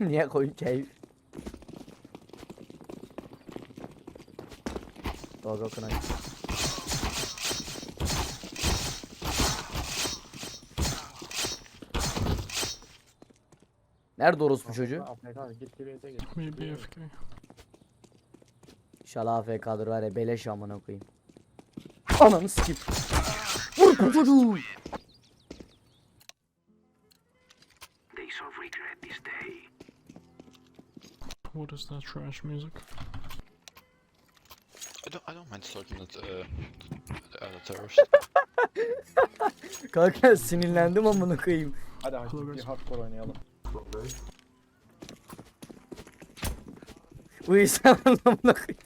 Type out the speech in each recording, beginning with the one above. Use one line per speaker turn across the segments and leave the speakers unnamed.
Niye koyun keyif? Go go knife. Nerede orospu çocuğu?
AFK git.
Maybe AFK.
İnşallah AFK'dır var ya beleş amına koyayım. Ananı sikip. Vur çocuğu.
What is that trash music?
I don't, I don't mind starting at uh, the other terrorist.
Kanka sinirlendim amına koyayım.
Hadi hadi bir hardcore oynayalım.
Bu insan amına koyayım.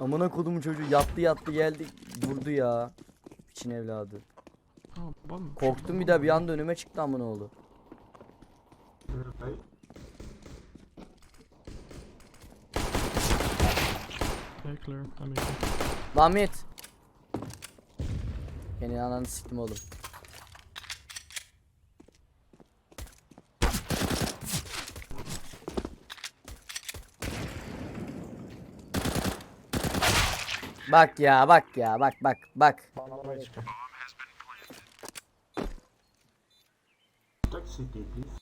Amına kodumun çocuğu yattı yattı geldi vurdu ya. Piçin evladı.
Oh, bum.
Korktum bir daha bir anda önüme çıktı amına oğlu.
Hey, clear. I mean,
Lahmet. Senin ananı siktim oğlum. Bak ya bak ya bak bak bak.
Bana
city, please.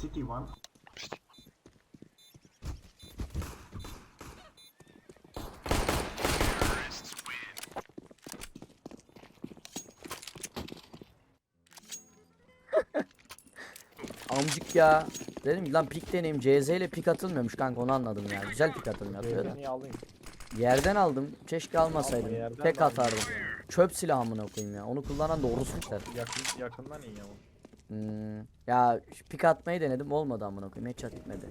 City one.
Amcık ya. Dedim lan pik deneyim CZ ile pik atılmıyormuş kanka onu anladım ya. Güzel pik atılmıyor atıyor da.
Alayım.
Yerden aldım. Keşke almasaydım.
Alma, yerden
Tek
de
atardım. Çöp silahı amına koyayım ya. Onu kullanan doğrusmuşlar.
Yakın, yakından iyi ama.
Hmm. Ya pik atmayı denedim olmadı amına koyayım. Headshot gitmedi.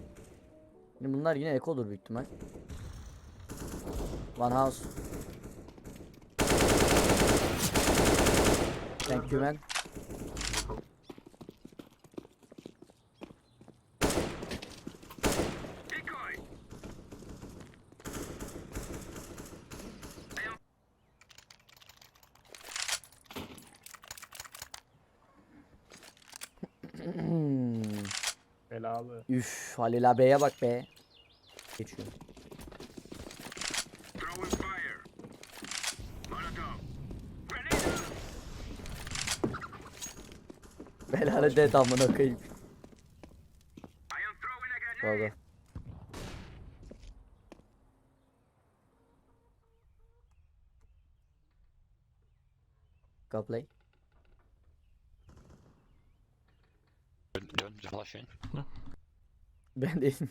Şimdi bunlar yine ek olur büyük ihtimal. One house. Thank you man.
Belalı.
Üf Halil abiye bak be. Geçiyor. Belalı dead amına koyayım. Go go. Go play.
Be flashing.
Ben değilim.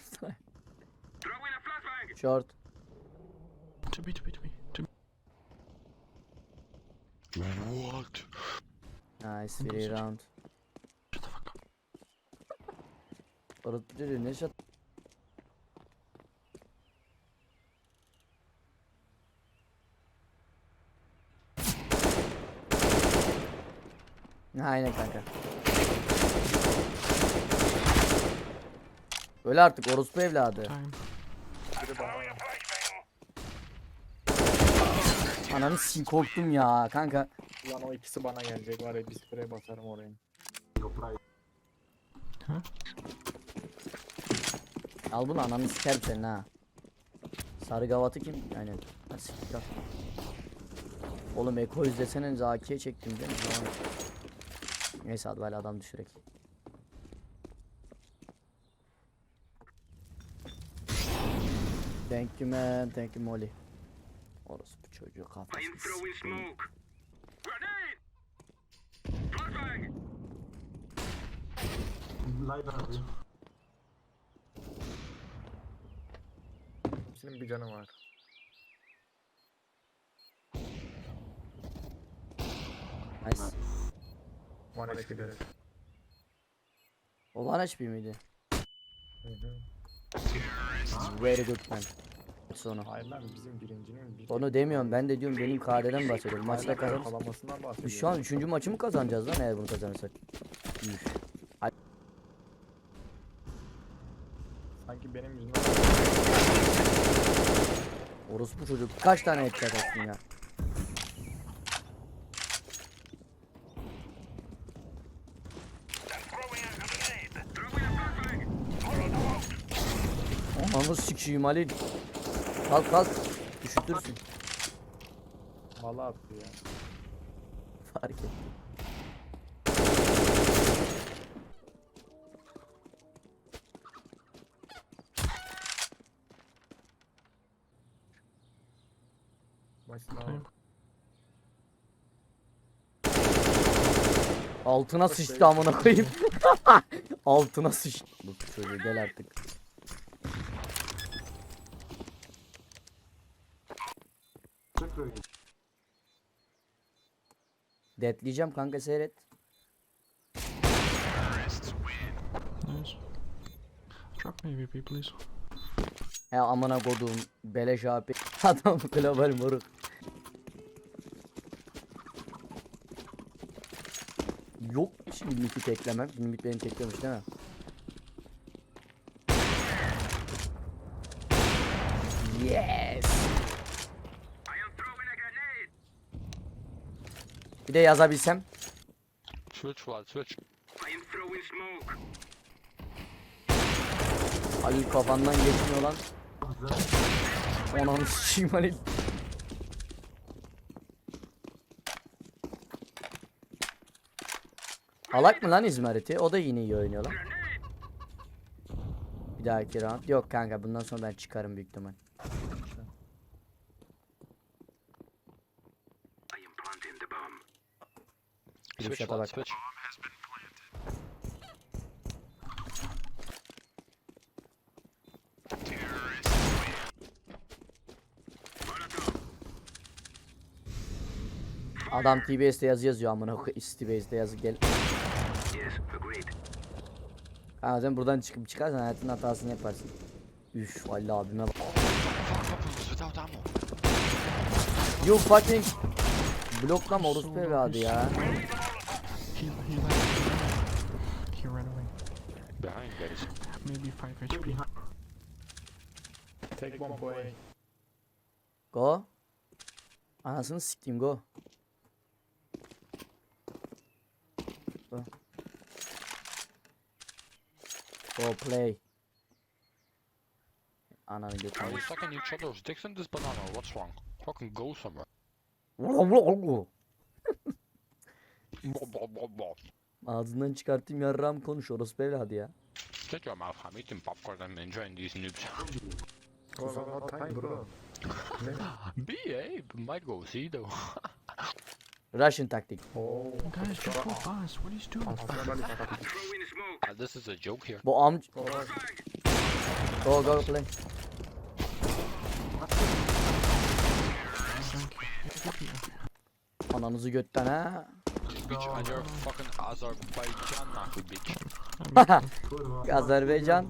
Short.
to be, to be, to be, to be.
What?
Nice free round.
Shut the fuck up.
Orada dedi ne shot? Aynen kanka. Öyle artık orospu evladı. Ananı sin korktum ya kanka.
Ulan o ikisi bana gelecek var ya bir sprey basarım oraya.
Al bunu ananı sikerim senin ha. Sarı gavatı kim? Aynen. Ha siktir al. Oğlum Eko izlesene Zaki'ye çektim değil mi? Neyse hadi böyle adam düşürek. Thank you man, thank you Molly. Orası bu çocuğu kafasını sikeyim.
Library.
İkisinin bir canı var.
Nice.
One HP de.
O One HP miydi?
Hı hı.
Very good man. Sonu.
Hayır lan bizim birincinin bir
Onu demiyorum ben de diyorum benim KD'den bahsediyorum. Maçta kazan.
bahsediyorum.
Biz şu an 3. maçı mı kazanacağız lan eğer bunu kazanırsak? Üf.
Sanki benim yüzümden
Orospu çocuk kaç tane headshot attın ya? Ananı sikeyim Halil. Kalk kalk. Üşütürsün.
Valla attı ya.
Fark et.
Başına
Okay.
Altına sıçtı amına koyayım. Altına sıçtı. Bu çocuğu gel artık.
Ready.
Detleyeceğim kanka seyret.
Nice. Drop me VP, please.
Ya amına kodum beleş abi. Adam global moruk. Yok şimdi miki teklemem. Limit beni teklemiş değil mi? Bir de yazabilsem.
Switch right, switch.
Halil kafandan geçmiyor lan. Ananı sikeyim Halil. Alak mı lan İzmarit'i? O da yine iyi oynuyor lan. Bir dahaki round. Yok kanka bundan sonra ben çıkarım büyük ihtimal.
Switch right,
fuck
switch.
Adam TBS'de yazı yazıyor amına koyayım. TBS'de yazı gel. Ha sen buradan çıkıp çıkarsan hayatın hatasını yaparsın. Üf valla abime bak. You fucking bloklama orospu evladı ya.
He, he left. He ran away.
Behind, guys.
Maybe 5
Check
HP.
Take one boy.
Go. Anasını sikeyim go. Go. Go play. Ananı
Are
götürme.
we sucking each other's dicks in this banana? What's wrong? Fucking go somewhere.
Ağzından çıkarttığım yarram konuş orospu evladı ya.
Shut your mouth. I'm eating popcorn and enjoying these noobs.
Go, go, go, time bro.
B, eh? Might go C though.
Russian taktik.
Oo.
Guys, just go fast. What are you doing?
Uh, this is a joke here.
Bu
go. Go
go play. Ananızı götten ha.
Bitch, and you're fucking Azerbaijan, nahu, bitch.
Azerbaycan.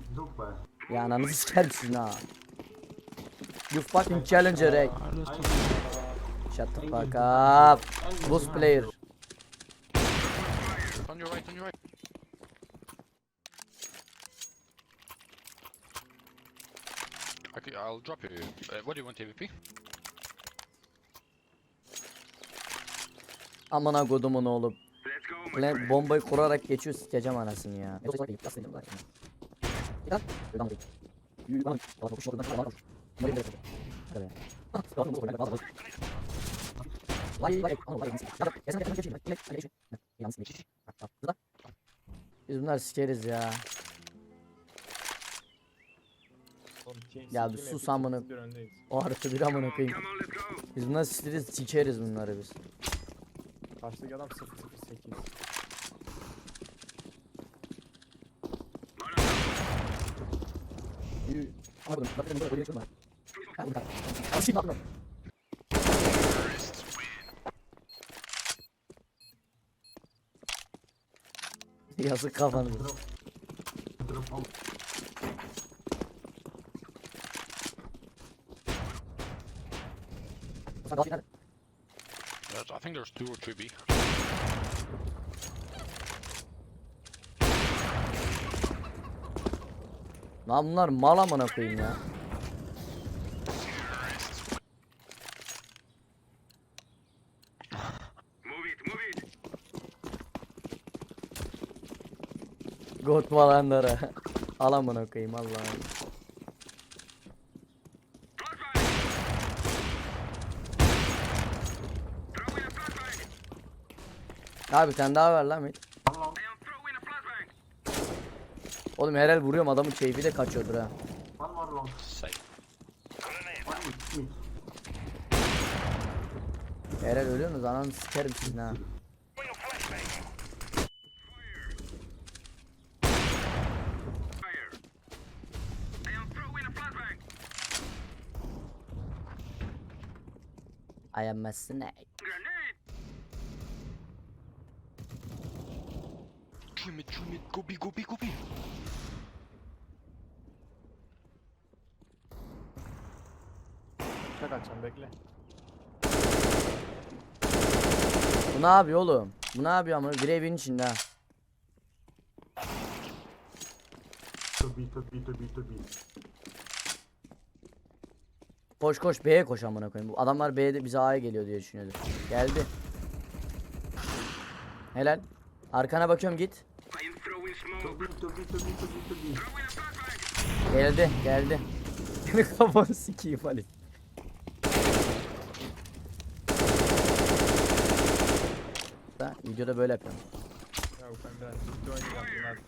Ya ananızı sikersin ha. You fucking challenger eh.
Let's talk.
Shut the fuck up. Boost player.
On your right, on your right. Okay, I'll drop you. Uh, what do you want, AVP?
Amına kodumun oğlum. Plan bombayı kurarak geçiyor sikeceğim anasını ya. Biz bunlar sikeriz ya. Ya bir sus amına. O artı bir amına koyayım. Biz bunlar sikeriz sikeriz bunları biz.
Karşıdaki adam 008.
Yazık kafanızı.
Drop on.
There's, I think there's two or three B.
Lan bunlar mal amına koyayım ya. Got malanlara. Al amına koyayım Allah'ım. Abi bir tane daha var lan
long.
Oğlum herhal vuruyorum adamın keyfi de kaçıyordur ha.
One mid. Mid.
Herhal ölüyorsunuz ananı sikerim sizin ha. I am a snake.
Trim it, trim it, go B, go B, go B.
Bıçak açacağım bekle.
Bu ne yapıyor oğlum? Bu ne yapıyor ama? Bir evin içinde ha.
B, to B.
Koş koş B'ye koş amına koyayım. Bu adamlar B'de bize A'ya geliyor diye düşünüyordu. Geldi. Helal. Arkana bakıyorum git.
To B, to B, to B, to B, to B.
Geldi, geldi. Seni kafanı sikeyim Ali. Da videoda böyle yapıyorum.
Ya ben biraz ciddi oynayacağım bunlar.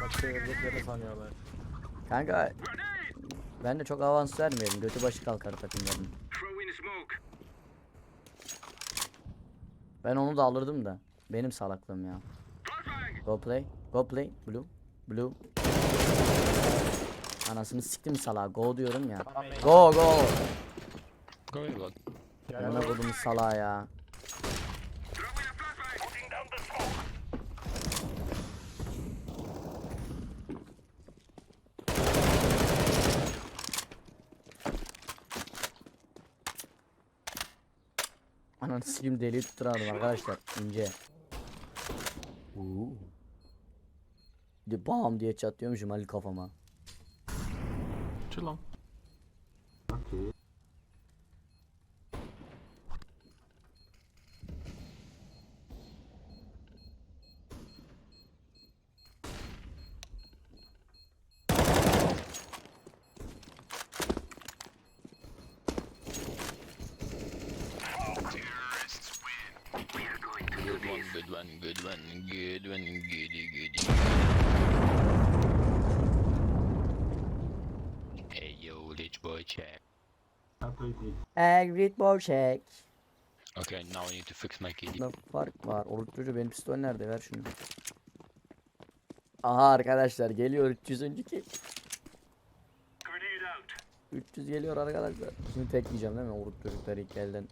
Bak çevireceklerini sanıyorlar.
Kanka ben de çok avans vermiyorum. Götü başı kalkar takımların. Ben onu da alırdım da. Benim salaklığım ya. Go play. Go play. Blue. Blue. Anasını siktim salağa. Go diyorum ya. Go go.
Go A, bud.
Gel
Yana koydum salağa ya. Ananı sikeyim deliği tutturamadım arkadaşlar. ince. Uuu. Bam diye çatlıyormuşum Ali kafama.
Too long.
Okay.
Good one, good one, good one, good one, goody,
Agrit Boşek.
Okay, now I need to fix my.
Ne fark var? Oruç çocuğu benim pistol nerede? Ver şunu. Aha arkadaşlar geliyor 300. ki. 300 geliyor arkadaşlar. Şimdi tek yiyeceğim değil mi? Oruç çocukları ilk elden.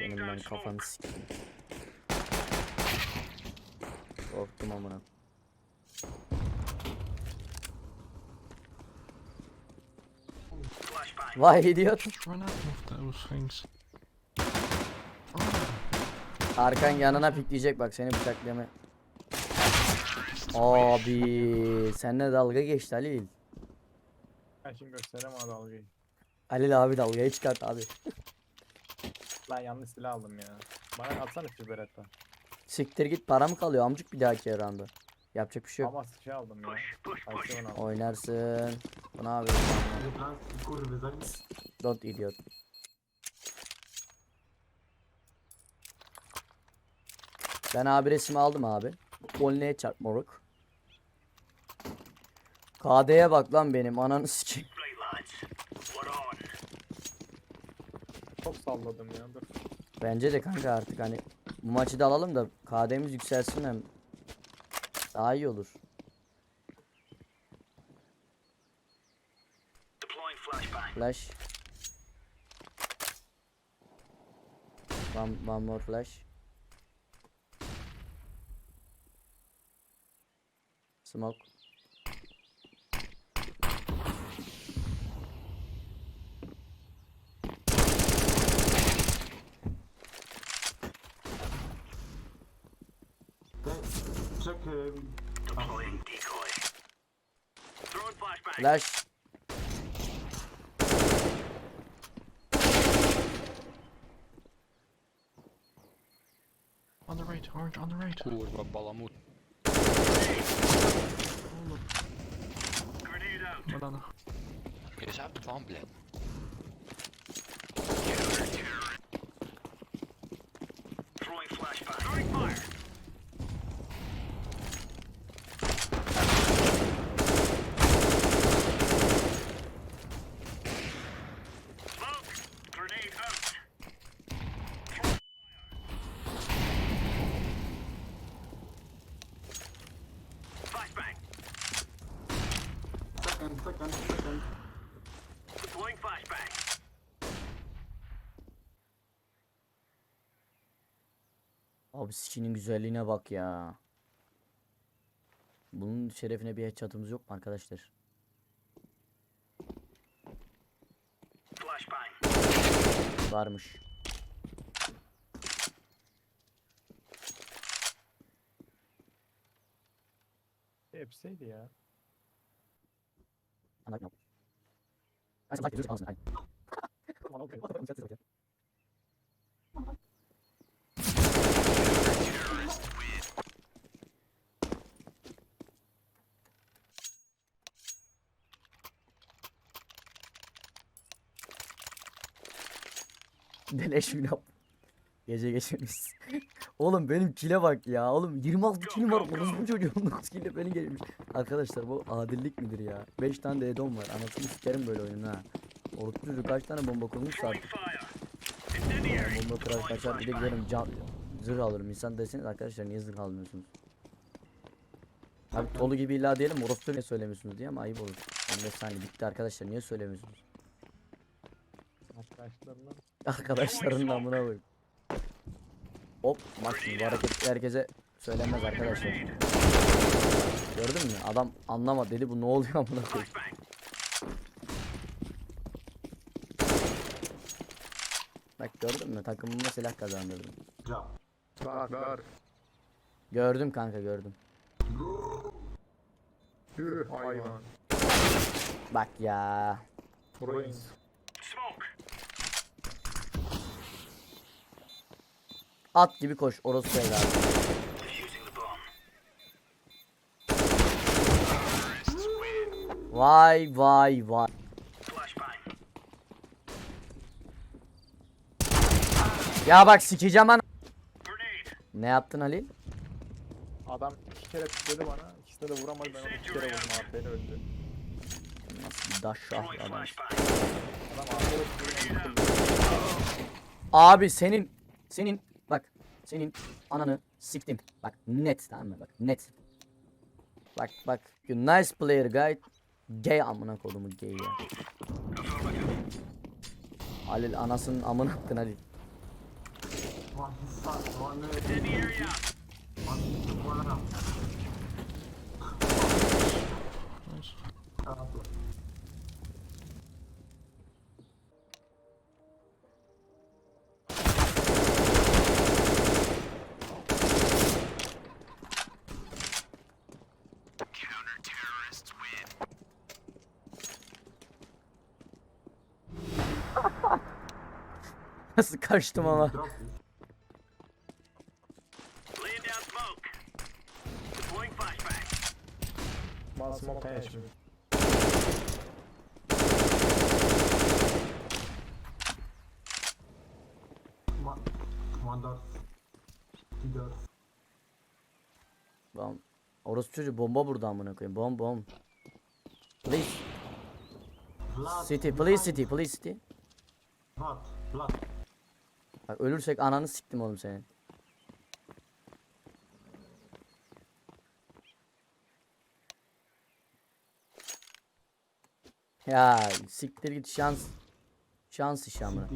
Benim ben kafanı sikeyim. Korktum amına. Vay idiot.
Just run out of those things.
Arkan yanına pikleyecek bak seni bıçaklayama. Abi seninle dalga geçti Halil.
Ben şimdi gösteremem o dalgayı.
Halil abi dalgayı çıkart abi.
Lan yanlış silah aldım ya. Bana atsana şu beretten.
Siktir git para mı kalıyor amcık bir dahaki yaranda. Yapacak bir şey yok.
Ama şey aldım ya. Aksiyon aldım.
Oynarsın. Bu ne
nic.
Don't idiot. Ben abi resmi aldım abi. Polneye çarp moruk. KD'ye bak lan benim ananı sikeyim.
Çok salladım ya dur.
Bence de kanka artık hani bu maçı da alalım da KD'miz yükselsin hem daha iyi olur. Flash. One, one more flash. Smoke. Flash.
On the right, orange, on the right.
Kurwa, balamut.
Banana.
Je hebt van blend. Deploying flashbang.
Abi skinin güzelliğine bak ya. Bunun şerefine bir headshot'ımız yok mu arkadaşlar? Varmış.
Hepsiydi ya.
Anladım. Ay, sen like ediyorsun, alsın, ay. Beleş vlog. Gece geçirmiş. Oğlum benim kile bak ya. Oğlum 26 kilim var. Orospu çocuğum 9 kille beni gelmiş. Arkadaşlar bu adillik midir ya? 5 tane de edom var. Anasını sikerim böyle oyunun ha. Çocuğu kaç tane bomba kurmuş artık. Bomba kırar kaçar bir de giderim can zırh alırım. İnsan deseniz arkadaşlar niye zırh almıyorsunuz? Abi Tolu gibi illa diyelim orospu niye söylemiyorsunuz diye ama ayıp olur. 15 saniye bitti arkadaşlar niye söylemiyorsunuz?
Arkadaşlarından.
Arkadaşların amına koyayım. Hop bak şimdi bu hareket herkese söylenmez arkadaşlar. Gördün mü? Adam anlamadı dedi bu ne oluyor amına koyayım. Bak gördün mü? Takımıma silah kazandırdım.
Bak bak.
Gördüm kanka gördüm.
Yürü hayvan.
Bak ya.
Burayın.
At gibi koş orospu evladı. Vay vay vay. Ya bak sikeceğim ana. Ne yaptın Halil?
Adam iki kere tıkladı bana. İkisine de vuramadı ben onu iki kere vurdum abi beni öldü.
Nasıl bir daşşah adam.
Adam.
Abi senin senin senin ananı siktim. Bak net tamam mı bak net. Bak bak you nice player guy. Gay amına kodumu gay ya. Halil anasının amına attın Halil.
Nice.
Nasıl kaçtım ama. Bom. Orası çocuğu bomba burada amına koyayım. Bom bom. Please city please city please city.
Vlad. Vlad.
Bak ölürsek ananı siktim oğlum senin. Ya siktir git şans. Şans işi amına.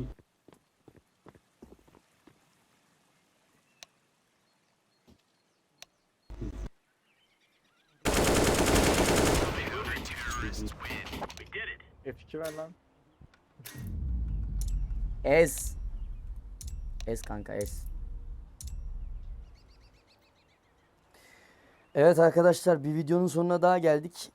City.
F2 ver lan.
Ez. Ez kanka ez. Evet arkadaşlar bir videonun sonuna daha geldik.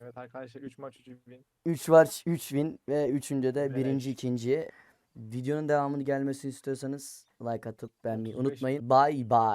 Evet arkadaşlar 3 maç 3 win.
3 var 3 win ve üçüncü de
Evet.
birinci ikinci. Videonun devamını gelmesini istiyorsanız like atıp beğenmeyi
35.
unutmayın. Bye bye.